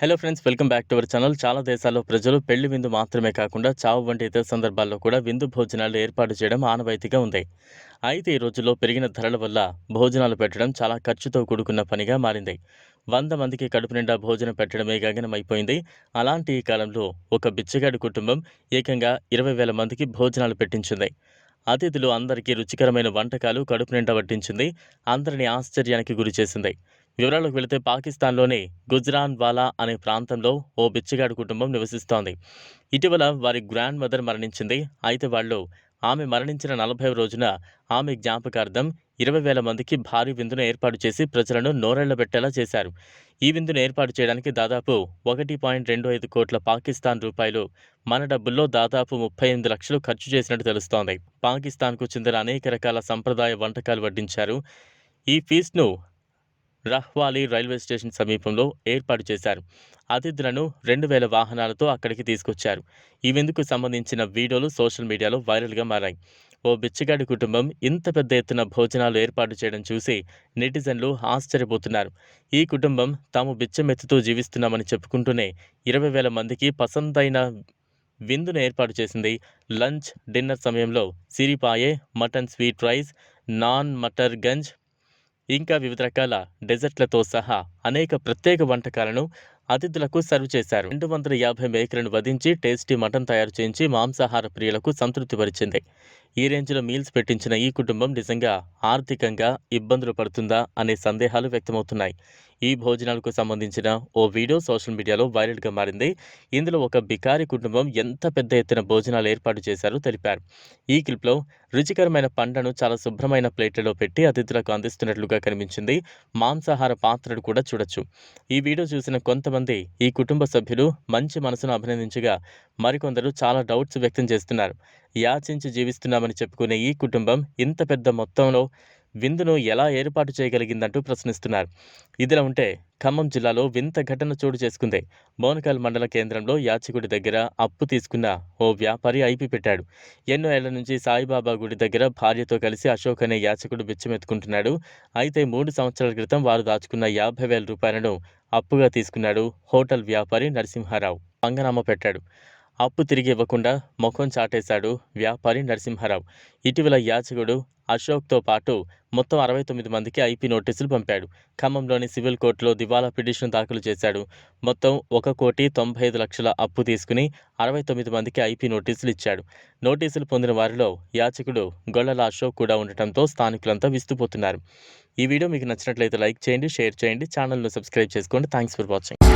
Hello friends welcome back to our channel చాలా దేశాల్లో ప్రజలు పెళ్ళి విందు మాత్రమే కాకుండా చావు వంటి ఇతర సందర్భాల్లో కూడా విందు భోజనాలు ఏర్పాటు చేయడం ఆనవాయితీగా ఉంది. అయితే ఈ రోజుల్లో పెరిగిన ధరల వల్ల భోజనాలు పెట్టడం చాలా ఖర్చుతో కూడుకున్న పనిగా మారింది. వంద మందికి కడుపు నిండా భోజనం పెట్టడమే గగనమైపోయింది. అలాంటి ఈ కాలంలో ఒక బిచ్చగాడి కుటుంబం ఏకంగా ఇరవై వేల మందికి భోజనాలు పెట్టించింది. అతిథులు అందరికీ రుచికరమైన వంటకాలు కడుపు నిండా వడ్డించింది. అందరినీ ఆశ్చర్యానికి గురి చేసింది. వివరాలకు వెళితే పాకిస్తాన్లోని గుజ్రాన్ వాలా అనే ప్రాంతంలో ఓ బిచ్చగాడు కుటుంబం నివసిస్తోంది. ఇటీవల వారి గ్రాండ్ మదర్ మరణించింది. అయితే వాళ్ళు ఆమె మరణించిన నలభై రోజున ఆమె జ్ఞాపకార్థం ఇరవై వేల మందికి భారీ విందును ఏర్పాటు చేసి ప్రజలను నోరెళ్ళబెట్టేలా చేశారు. ఈ విందును ఏర్పాటు చేయడానికి దాదాపు ఒకటి పాయింట్ రెండు ఐదు కోట్ల పాకిస్తాన్ రూపాయలు మన డబ్బుల్లో దాదాపు ముప్పై ఎనిమిది లక్షలు ఖర్చు చేసినట్టు తెలుస్తోంది. పాకిస్తాన్కు చెందిన అనేక రకాల సంప్రదాయ వంటకాలు వడ్డించారు. ఈ ఫీస్ను రహ్వాలి రైల్వే స్టేషన్ సమీపంలో ఏర్పాటు చేశారు. అతిథులను రెండు వేల వాహనాలతో అక్కడికి తీసుకొచ్చారు. ఈ విందుకు సంబంధించిన వీడియోలు సోషల్ మీడియాలో వైరల్గా మారాయి. ఓ బిచ్చగాడి కుటుంబం ఇంత పెద్ద ఎత్తున భోజనాలు ఏర్పాటు చేయడం చూసి నెటిజన్లు ఆశ్చర్యపోతున్నారు. ఈ కుటుంబం తాము బిచ్చమెత్తుతూ జీవిస్తున్నామని చెప్పుకుంటూనే ఇరవై వేల మందికి పసందైన విందును ఏర్పాటు చేసింది. లంచ్ డిన్నర్ సమయంలో సిరిపాయే మటన్ స్వీట్ రైస్ నాన్ మటర్ గంజ్ ఇంకా వివిధ రకాల డెజర్ట్లతో సహా అనేక ప్రత్యేక వంటకాలను అతిథులకు సర్వ్ చేశారు. రెండు వందల యాభై మేకలను వధించి టేస్టీ మటన్ తయారు చేయించి మాంసాహార ప్రియులకు సంతృప్తిపరిచింది ఈ రేంజ్లో మీల్స్ పెట్టించిన ఈ కుటుంబం నిజంగా ఆర్థికంగా ఇబ్బందులు పడుతుందా అనే సందేహాలు వ్యక్తమవుతున్నాయి. ఈ భోజనాలకు సంబంధించిన ఓ వీడియో సోషల్ మీడియాలో వైరల్గా మారింది. ఇందులో ఒక బికారి కుటుంబం ఎంత పెద్ద ఎత్తున భోజనాలు ఏర్పాటు చేశారో తెలిపారు. ఈ క్లిప్లో రుచికరమైన పండ్లను చాలా శుభ్రమైన ప్లేట్లలో పెట్టి అతిథులకు అందిస్తున్నట్లుగా కనిపించింది. మాంసాహార పాత్రను కూడా చూడొచ్చు. ఈ వీడియో చూసిన కొంతమంది ఈ కుటుంబ సభ్యులు మంచి మనసును అభినందించగా మరికొందరు చాలా డౌట్స్ వ్యక్తం చేస్తున్నారు. యాచించి జీవిస్తున్నామని చెప్పుకునే ఈ కుటుంబం ఇంత పెద్ద మొత్తంలో విందును ఎలా ఏర్పాటు చేయగలిగిందంటూ ప్రశ్నిస్తున్నారు. ఇదిలా ఉంటే ఖమ్మం జిల్లాలో వింత ఘటన చోటు చేసుకుంది. మోనకల్ మండల కేంద్రంలో యాచకుడి దగ్గర అప్పు తీసుకున్న ఓ వ్యాపారి ఐపి పెట్టాడు. ఎన్నో ఏళ్ళ నుంచి సాయిబాబా గుడి దగ్గర భార్యతో కలిసి అశోక్ అనే యాచకుడు బిచ్చమెత్తుకుంటున్నాడు. అయితే మూడు సంవత్సరాల క్రితం వారు దాచుకున్న యాభై వేల రూపాయలను అప్పుగా తీసుకున్నాడు హోటల్ వ్యాపారి నరసింహారావు. పంగనామ పెట్టాడు. అప్పు తిరిగి ఇవ్వకుండా ముఖం చాటేశాడు వ్యాపారి నరసింహారావు. ఇటీవల యాచకుడు అశోక్తో పాటు మొత్తం అరవై తొమ్మిది మందికి ఐపీ నోటీసులు పంపాడు. ఖమ్మంలోని సివిల్ కోర్టులో దివాలా పిటిషన్ దాఖలు చేశాడు. మొత్తం ఒక కోటి తొంభై ఐదు లక్షల అప్పు తీసుకుని అరవై తొమ్మిది మందికి ఐపీ నోటీసులు ఇచ్చాడు. నోటీసులు పొందిన వారిలో యాచకుడు గొల్లల అశోక్ కూడా ఉండటంతో స్థానికులంతా విస్తుపోతున్నారు. ఈ వీడియో మీకు నచ్చినట్లయితే లైక్ చేయండి షేర్ చేయండి ఛానల్ను సబ్స్క్రైబ్ చేసుకోండి. Thanks for watching.